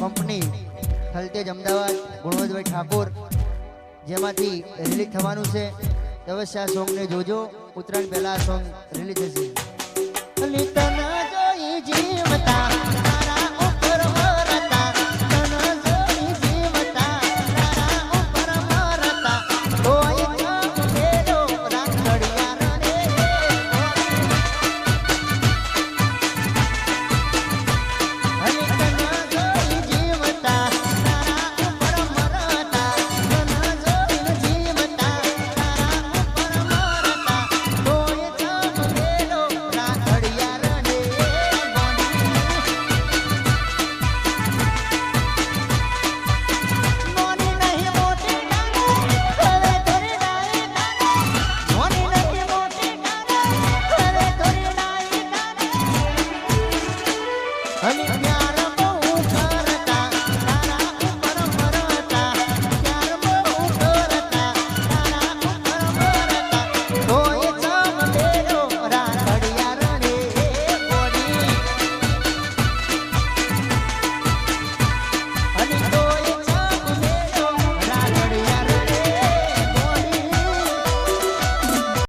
Company Thaltej Ahmedabad Gunvantbhai Thakor, જેમાંથી release થવાનું છે. અવશ્ય આ સોંગને જોજો. ઉત્તરાયણ પહેલા આ સોંગ રિલીઝ થશે. I need Olympia.